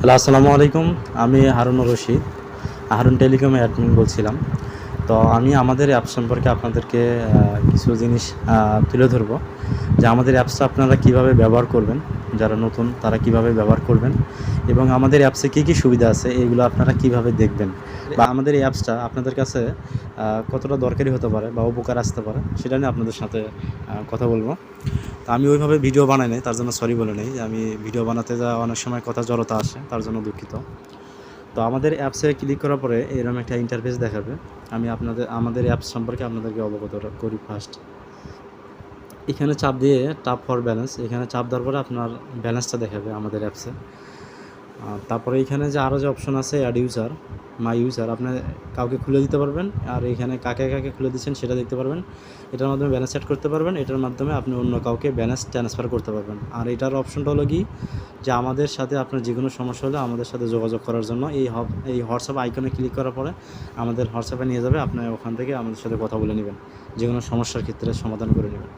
Hello, আসসালামু আলাইকুম। আমি হারুন রশিদ, হারুন টেলিকমে অ্যাডমিন বলছিলাম। তো আমি আমাদের অ্যাপ সম্পর্কে আপনাদেরকে কিছু জিনিস তুলে ধরবো। যে আমাদের অ্যাপসটা আপনারা কীভাবে ব্যবহার করবেন, যারা নতুন তারা কীভাবে ব্যবহার করবেন এবং আমাদের অ্যাপসে কী কী সুবিধা আছে এইগুলো আপনারা কীভাবে দেখবেন? বা আমাদের এই অ্যাপসটা আপনাদের কাছে কতটা দরকারি হতে পারে বা উপকার আসতে পারে সেটা নিয়ে আপনাদের সাথে কথা বলব। তো আমি ওইভাবে ভিডিও বানাই নাই, তার জন্য সরি বলে নেই। যে আমি ভিডিও বানাতে যা অনেক সময় কথা জড়তা আসে, তার জন্য দুঃখিত। তো আমাদের অ্যাপসে ক্লিক করার পরে এরকম একটা ইন্টারফেস দেখাবে। আমি আপনাদের, আমাদের অ্যাপস সম্পর্কে আপনাদেরকে অবগত করি ফার্স্ট এখানে চাপ দিয়ে টাপ ফর ব্যালেন্স এখানে চাপ দেওয়ার পরে আপনার ব্যালেন্সটা দেখাবে আমাদের অ্যাপসে তারপরে এখানে যে আরও যে অপশন আছে অ্যাড ইউজার মাই ইউজার আপনি কাউকে খুলে দিতে পারবেন আর এখানে কাকে কাকে খুলে দিচ্ছেন সেটা দেখতে পারবেন। এটার মাধ্যমে ব্যালেন্স সেট করতে পারবেন, এটার মাধ্যমে আপনি অন্য কাউকে ব্যালেন্স ট্রান্সফার করতে পারবেন। আর এটার অপশনটা হলো কি? যে আমাদের সাথে আপনার যে কোনো সমস্যা হলে আমাদের সাথে যোগাযোগ করার জন্য এই এই হোয়াটসঅ্যাপ আইকনে ক্লিক করার পরে আমাদের হোয়াটসঅ্যাপে নিয়ে যাবে, আপনি ওখান থেকে আমাদের সাথে কথা বলে নেবেন। যে কোনো সমস্যার ক্ষেত্রে সমাধান করে নেবেন।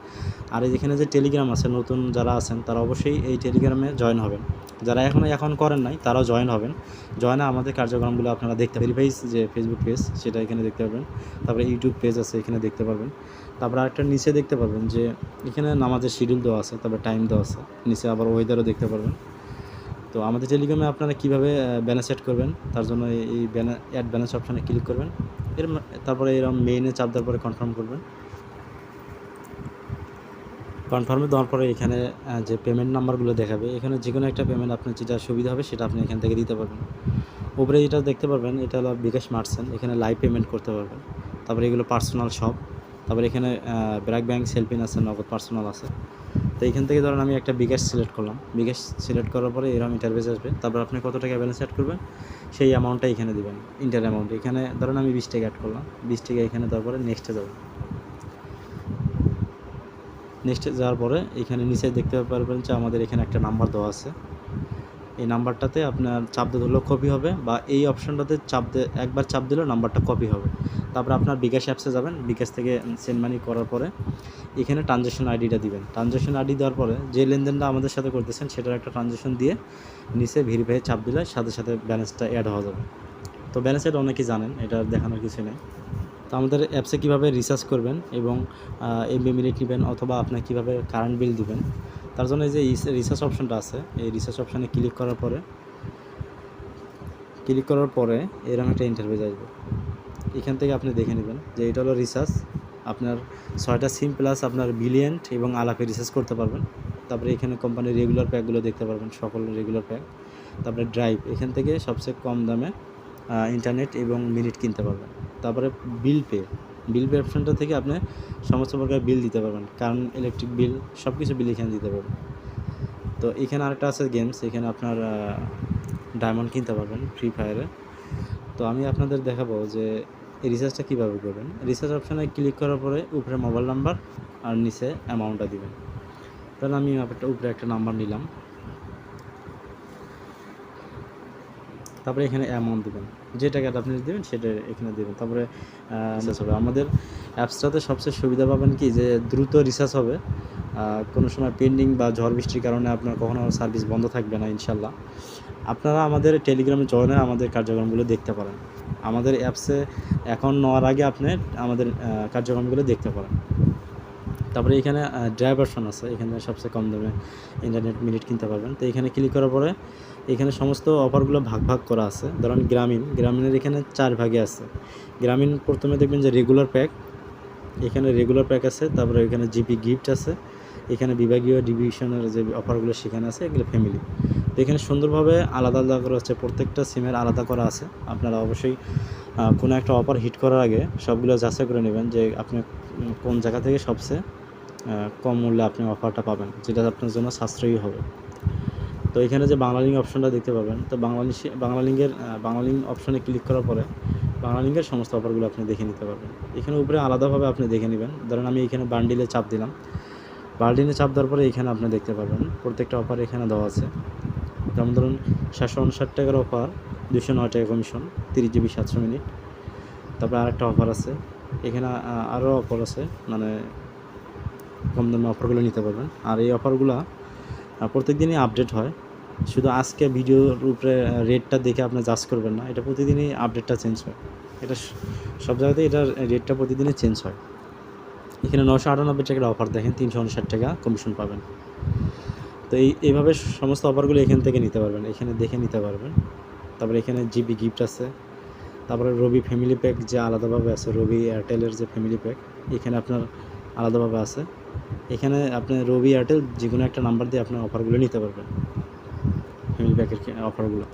আর এখানে যে টেলিগ্রাম আছে, নতুন যারা আছেন, তারা অবশ্যই এই টেলিগ্রামে জয়েন হবেন। যারা এখনও এখন করেন নাই, তারাও জয়েন হবেন। জয়েনে আমাদের কার্যক্রমগুলো আপনারা দেখতে ভেরিফাইস যে ফেসবুক পেজ সেটা এখানে দেখতে পারবেন তারপরে ইউটিউব পেজ আছে, এখানে দেখতে পারবেন তারপরে আরেকটা নিচে দেখতে পারবেন যে, এখানে নামাজের শিডিউল দেওয়া আছে, তারপরে টাইম দেওয়া আছে। নিচে আবার ওয়েদারও দেখতে পারবেন। তো আমাদের টেলিগ্রামে আপনারা কীভাবে ব্যালেন্স সেট করবেন, তার জন্য এই- এই ব্যানা অ্যাড ব্যালেন্স অপশানে ক্লিক করবেন। এর তারপরে এরকম মেইনে চাপ দেওয়ার পরে কনফার্ম করবেন। কনফার্মে দেওয়ার পরে এখানে যে পেমেন্ট নাম্বারগুলো দেখাবে, এখানে যে কোনো একটা পেমেন্ট আপনার যেটা সুবিধা হবে সেটা আপনি এখান থেকে দিতে পারবেন। উপরে যেটা দেখতে পারবেন, এটা হলো বিকাশ মার্সেন্ট এখানে লাইভ পেমেন্ট করতে পারবেন। তারপরে এগুলো পার্সোনাল শপ তারপরে এখানে ব্র্যাক ব্যাংক সেলফিন আছে নগদ পার্সোনাল আছে। তো এখান থেকে ধরেন আমি একটা বিকাশ সিলেক্ট করলাম। বিকাশ সিলেক্ট করার পরে এরকম ইন্টারভেস আসবে। তারপর আপনি কত টাকা ব্যালেন্স অ্যাড করবেন? সেই অ্যামাউন্টটা এখানে দেবেন ইন্টার অ্যামাউন্ট এখানে ধরেন আমি বিশ টাকা অ্যাড করলাম। বিশ টাকা এখানে তারপরে পরে নেক্সটে যাব। নেক্সটে যাওয়ার পরে এখানে নিচে দেখতে পারবেন যে আমাদের এখানে একটা নাম্বার দেওয়া আছে। এই নাম্বারটাতে আপনার চাপ দিয়ে ধরলেও কপি হবে বা এই অপশানটাতে চাপ দিয়ে একবার চাপ দিলেও নাম্বারটা কপি হবে। তারপর আপনার বিকাশ অ্যাপসে যাবেন, বিকাশ থেকে সেন্ড মানি করার পরে এখানে ট্রানজ্যাকশন আইডিটা দিবেন। ট্রানজ্যাকশন আইডি দেওয়ার পরে যে লেনদেনটা আমাদের সাথে করতেছেন, সেটার একটা ট্রানজ্যাকশন দিয়ে নিচে ভেরিফাই চাপ দিলে সাথে সাথে ব্যালেন্সটা অ্যাড হওয়া যাবে। তো ব্যালেন্স অ্যাড অনেকেই জানেন, এটা দেখানোর কিছু নেই। তো আমাদের অ্যাপসে কীভাবে রিচার্জ করবেন এবং এমবি মিনিট নেবেন অথবা আপনার কীভাবে কারেন্ট বিল দিবেন তার জন্য এই যে রিসার্চ অপশনটা আছে, এই রিসার্চ অপশানে ক্লিক করার পরে ক্লিক করার পরে এরকম একটা ইন্টারভিউ আসবে। এখান থেকে আপনি দেখে নেবেন যে এটা হলো রিসার্চ আপনার ছয়টা সিম প্লাস আপনার বিলিয়েন্ট এবং আলাপে রিসার্চ করতে পারবেন। তারপরে এখানে কোম্পানির রেগুলার প্যাকগুলো দেখতে পারবেন, সকল রেগুলার প্যাক তারপরে ড্রাইভ এখান থেকে সবচেয়ে কম দামে ইন্টারনেট এবং মিনিট কিনতে পারবেন। তারপরে বিল পে বিল অপশানটা থেকে আপনি সমস্ত প্রকার বিল দিতে পারবেন। কারণ ইলেকট্রিক বিল সব কিছু বিল এখানে দিতে পারবেন। তো এখানে আরেকটা আছে গেমস এখানে আপনার ডায়মন্ড কিনতে পারবেন ফ্রি ফায়ারে তো আমি আপনাদের দেখাবো যে এই রিচার্জটা কীভাবে করবেন। রিচার্জ অপশানে ক্লিক করার পরে উপরে মোবাইল নাম্বার আর নিচে অ্যামাউন্টটা দিবেন। তাহলে আমি উপরে একটা নাম্বার নিলাম। তারপরে এখানে অ্যামাউন্ট দেবেন। যে টাকাটা আপনি দেবেন, সেটা এখানে দেবেন। তারপরে রিচার্জ হবে। আমাদের অ্যাপসটাতে সবচেয়ে সুবিধা পাবেন কি? যে দ্রুত রিচার্জ হবে। কোনো সময় পেন্ডিং বা ঝড় বৃষ্টির কারণে আপনার কখনো সার্ভিস বন্ধ থাকবে না, ইনশাল্লাহ। আপনারা আমাদের টেলিগ্রামে জয়েনে আমাদের কার্যক্রমগুলো দেখতে পারেন। আমাদের অ্যাপসে এখন নেওয়ার আগে আপনি আমাদের কার্যক্রমগুলো দেখতে পারেন। তারপরে এখানে ড্রাইভ আছে। এখানে সবচেয়ে কম দামে ইন্টারনেট মিনিট কিনতে পারবেন। তো এখানে ক্লিক করার পরে এখানে সমস্ত অফারগুলো ভাগ ভাগ করা আছে। ধরুন গ্রামীণ গ্রামীণের এখানে চার ভাগে আছে। গ্রামীণ প্রথমে দেখবেন যে রেগুলার প্যাক এখানে রেগুলার প্যাক আছে, তারপরে এখানে জিপি গিফট আছে। এখানে বিভাগীয় ডিভিশনের যে অফারগুলো সেখানে আছে, এগুলো ফ্যামিলি তো এখানে সুন্দরভাবে আলাদা আলাদা করা হচ্ছে প্রত্যেকটা সিমের আলাদা করা আছে। আপনারা অবশ্যই কোনো একটা অফার হিট করার আগে সবগুলো যাচাই করে নেবেন যে আপনি কোন জায়গা থেকে সবচেয়ে কম মূল্যে আপনি অফারটা পাবেন, যেটা আপনার জন্য সাশ্রয়ী হবে। তো এখানে যে বাংলা লিঙ্ক অপশনটা দেখতে পাবেন, তো বাংলা লিঙ্ক- বাংলা লিঙ্কের বাংলা লিঙ্ক অপশনে ক্লিক করার পরে বাংলা লিঙ্কের সমস্ত অফারগুলো আপনি দেখে নিতে পারবেন। এখানে উপরে আলাদাভাবে আপনি দেখে নেবেন। ধরেন আমি এখানে বান্ডিলে চাপ দিলাম। বান্ডিলে চাপ দেওয়ার পরে এখানে আপনি দেখতে পাবেন, প্রত্যেকটা অফার এখানে দেওয়া আছে। যেমন ধরুন সাতশো উনষাট টাকার অফার দুশো নয় টাকা কমিশন তিরিশ জিবি সাতশো মিনিট। তারপরে আরেকটা অফার আছে। এখানে আরও অফার আছে মানে কম দামে অফারগুলো নিতে পারবেন। আর এই অফারগুলো প্রত্যেক দিনই আপডেট হয়। শুধু আজকে ভিডিওর উপরে রেটটা দেখে আপনি জাজ করবেন না। এটা প্রতিদিনই আপডেটটা চেঞ্জ হয়। এটা সব জায়গাতেই এটার রেটটা প্রতিদিনই চেঞ্জ হয়। এখানে নশো আটানব্বই টাকার অফার দেখেন, তিনশো উনষাট টাকা কমিশন পাবেন। তো এই, এইভাবে সমস্ত অফারগুলো এখান থেকে নিতে পারবেন। এখানে দেখে নিতে পারবেন। তারপরে এখানে জিবি গিফট আছে। তারপরে রবি ফ্যামিলি প্যাক যে আলাদাভাবে আছে রবি এয়ারটেলের যে ফ্যামিলি প্যাক এখানে আপনার আলাদাভাবে আছে। এখানে আপনি রবি এয়ারটেল যে কোনো একটা নাম্বার দিয়ে আপনার অফারগুলো নিতে পারবেন। ফ্যামিলি প্যাকের অফারগুলো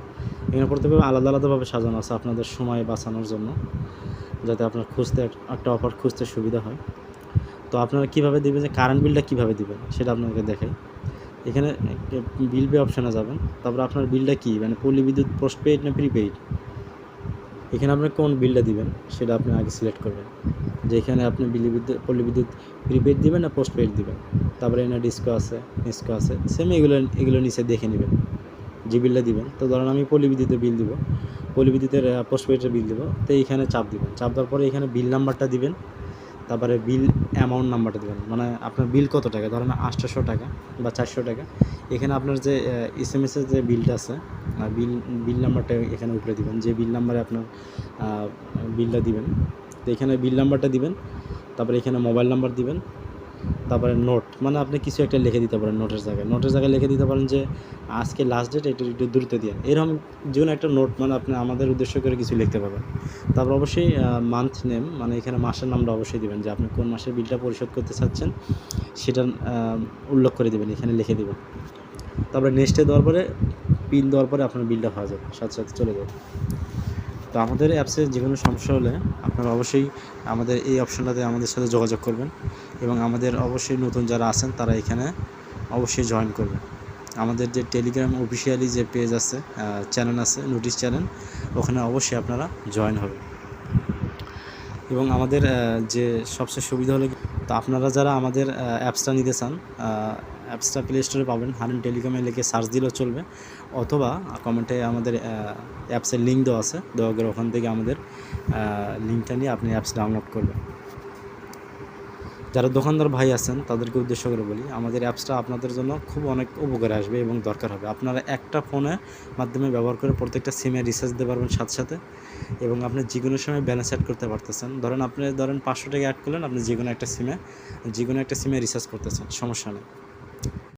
এখানে প্রত্যেকভাবে আলাদা আলাদাভাবে সাজানো আছে আপনাদের সময় বাঁচানোর জন্য, যাতে আপনার খুঁজতে একটা অফার খুঁজতে সুবিধা হয়। তো আপনারা কীভাবে দেবেন, যে কারেন্ট বিলটা কীভাবে দিবেন, সেটা আপনাকে দেখাই। এখানে বিল পে অপশানে যাবেন, তারপর আপনার বিলটা কী? মানে পল্লী বিদ্যুৎ পোস্টপেইড না প্রিপেইড এখানে আপনি কোন বিলটা দিবেন সেটা আপনি আগে সিলেক্ট করবেন। যে এখানে আপনি বিলি বিদ্যুৎ, পল্লী বিদ্যুৎ প্রিপেইড দিবেন না পোস্টপেইড দিবেন। তারপরে এখানে ডিসকো আছে ডিসকো আছে সেম এগুলো এগুলো নিচে দেখে নেবেন। যে বিলটা দিবেন, তো ধরেন আমি পল্লী বিল দিব, পল্লী বিদ্যুতের পোস্টপেইডের বিল দিব, তো এইখানে চাপ দিবেন। চাপ দেওয়ার পরে এখানে বিল নাম্বারটা দিবেন। তারপরে বিল অ্যামাউন্ট নাম্বারটা দেবেন। মানে আপনার বিল কত টাকা? ধরেন আটশোশো টাকা বা চারশো টাকা। এখানে আপনার যে এস এম এসের যে বিলটা আছে বিল বিল নাম্বারটা এখানে উপরে দিবেন। যে বিল নাম্বারে আপনার বিলটা দিবেন। তো এখানে বিল নাম্বারটা দিবেন। তারপরে এখানে মোবাইল নাম্বার দিবেন। তারপরে নোট মানে আপনি কিছু একটা লিখে দিতে পারেন নোটের জায়গায়। নোটের জায়গায় লিখে দিতে পারেন যে, আজকে লাস্ট ডেট এটা একটু দ্রুত দিয়ে। এরকম যে একটা নোট মানে আপনি আমাদের উদ্দেশ্য করে কিছু লিখতে পারবেন। তারপর অবশ্যই মান্থ নেম মানে এখানে মাসের নামটা অবশ্যই দিবেন, যে আপনি কোন মাসের বিলটা পরিশোধ করতে চাচ্ছেন সেটা উল্লেখ করে দেবেন, এখানে লিখে দেবেন। তারপরে নেক্সটে দেওয়ার পরে পিন দেওয়ার পরে আপনার বিলটা হয়ে যাবে, সাথে সাথে চলে যাবে। তো আমাদের অ্যাপসে যে কোনো সমস্যা হলে আপনারা অবশ্যই আমাদের এই অপশনটাতে আমাদের সাথে যোগাযোগ করবেন এবং আমাদের অবশ্যই নতুন যারা আছেন তারা এখানে অবশ্যই জয়েন করবেন। আমাদের যে টেলিগ্রাম অফিসিয়ালি যে পেজ আছে চ্যানেল আছে নোটিশ চ্যানেল ওখানে অবশ্যই আপনারা জয়েন হবেন। এবং আমাদের যে সবচেয়ে সুবিধা হলো তো আপনারা যারা আমাদের অ্যাপসটা নিতে চান অ্যাপসটা প্লে স্টোরে পাবেন। হারেন টেলিকমে লিখে সার্চ দিলেও চলবে। অথবা কমেন্টে আমাদের অ্যাপসের লিঙ্ক দেওয়া আছে। দেওয়া করে ওখান থেকে আমাদের লিঙ্কটা নিয়ে আপনি অ্যাপস ডাউনলোড করবেন। যারা দোকানদার ভাই আছেন, তাদেরকে উদ্দেশ্য করে বলি, আমাদের অ্যাপসটা আপনাদের জন্য খুব অনেক উপকারে আসবে এবং দরকার হবে। আপনারা একটা ফোনে মাধ্যমে ব্যবহার করে প্রত্যেকটা সিমে রিচার্জ দিতে পারবেন সাথে সাথে এবং আপনি যে কোনো সময় ব্যালেন্স অ্যাড করতে পারতেছেন। ধরেন আপনি, ধরেন পাঁচশো টাকা অ্যাড করলেন, আপনি যে কোনো একটা সিমে যে কোনো একটা সিমে রিচার্জ করতেছেন, সমস্যা নেই।